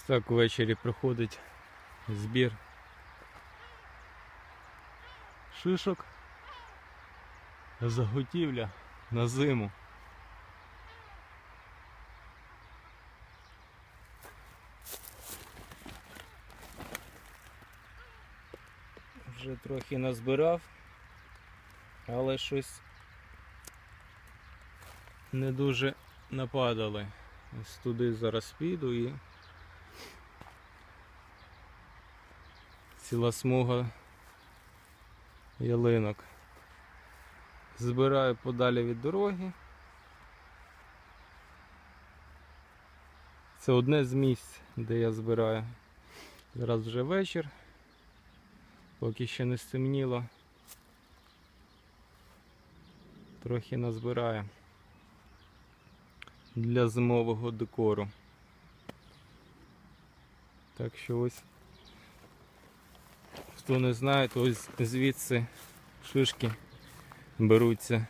Ось так ввечері проходить збір шишок. Заготівля на зиму. Вже трохи назбирав, але щось не дуже нападали. Ось туди зараз піду і ціла смуга ялинок. Збираю подалі від дороги. Це одне з місць, де я збираю. Зараз вже вечір, поки ще не стемніло. Трохи назбираю для зимового декору. Так що ось, хто не знає, то ось звідси шишки беруться.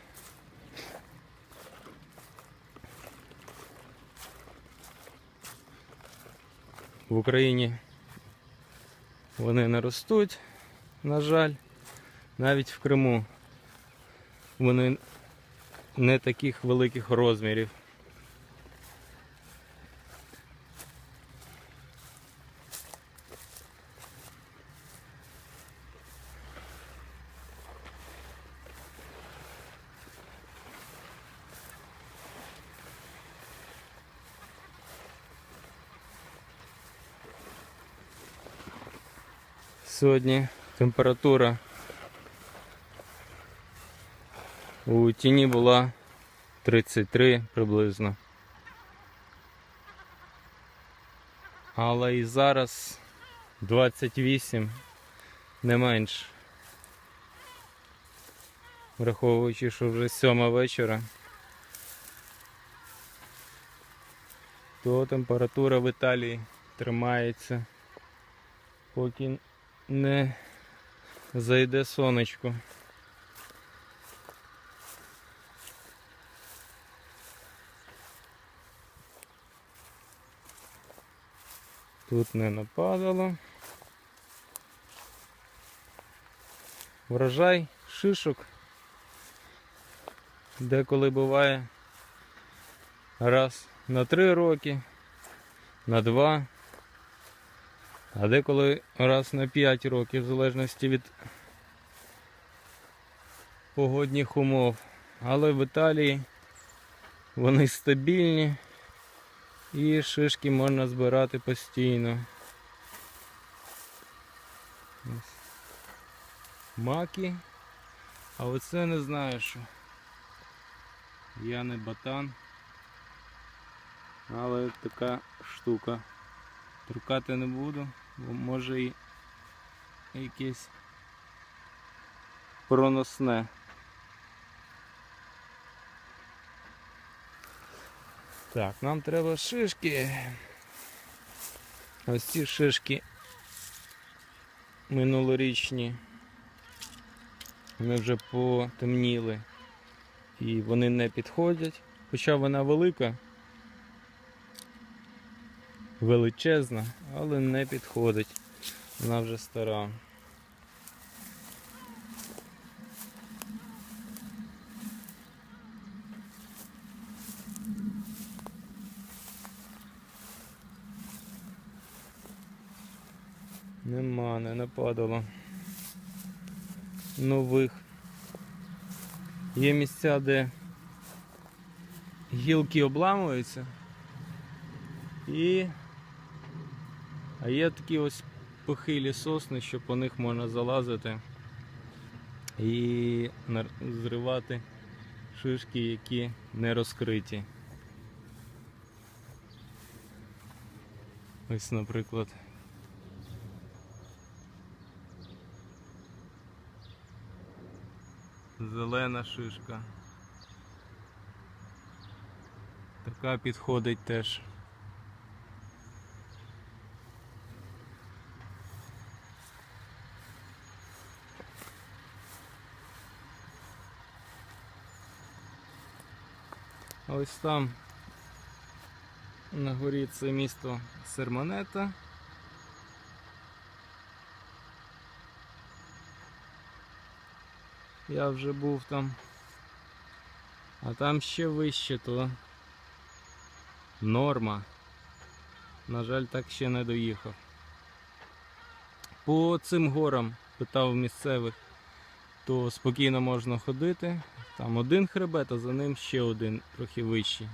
В Україні вони не ростуть, на жаль, навіть в Криму вони не таких великих розмірів. Сьогодні температура у тіні була 33 приблизно. Але і зараз 28 не менше. Враховуючи, що вже сьома вечора, то температура в Італії тримається, поки не зайде сонечко. Тут не нападало. Врожай шишок. Деколи буває раз на три роки, на два, а деколи раз на 5 років, в залежності від погодних умов. Але в Італії вони стабільні і шишки можна збирати постійно. Маки. А оце не знаю що. Я не батан. Але така штука. Трукати не буду, бо може і якесь проносне. Так, нам треба шишки. Ось ці шишки минулорічні. Вони вже потемніли і вони не підходять. Хоча вона велика, величезна, але не підходить. Вона вже стара. Нема, не нападало. Нових. Є місця, де гілки обламуються. І а є такі ось похилі сосни, що по них можна залазити і зривати шишки, які не розкриті. Ось, наприклад. Зелена шишка. Така підходить теж. Ось там На горі це місто Сермонета. Я вже був там. А там ще вище, то норма. На жаль, так ще не доїхав. По цим горам питав місцевих, то спокійно можна ходити. Там один хребет, а за ним ще один трохи вищий.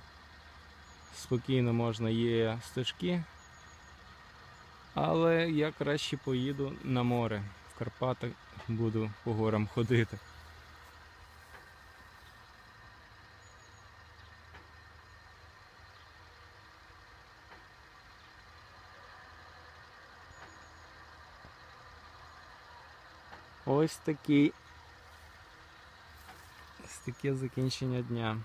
Спокійно можна, є стежки. Але я краще поїду на море. В Карпатах буду по горам ходити. Ось такий. Таке закінчення дня.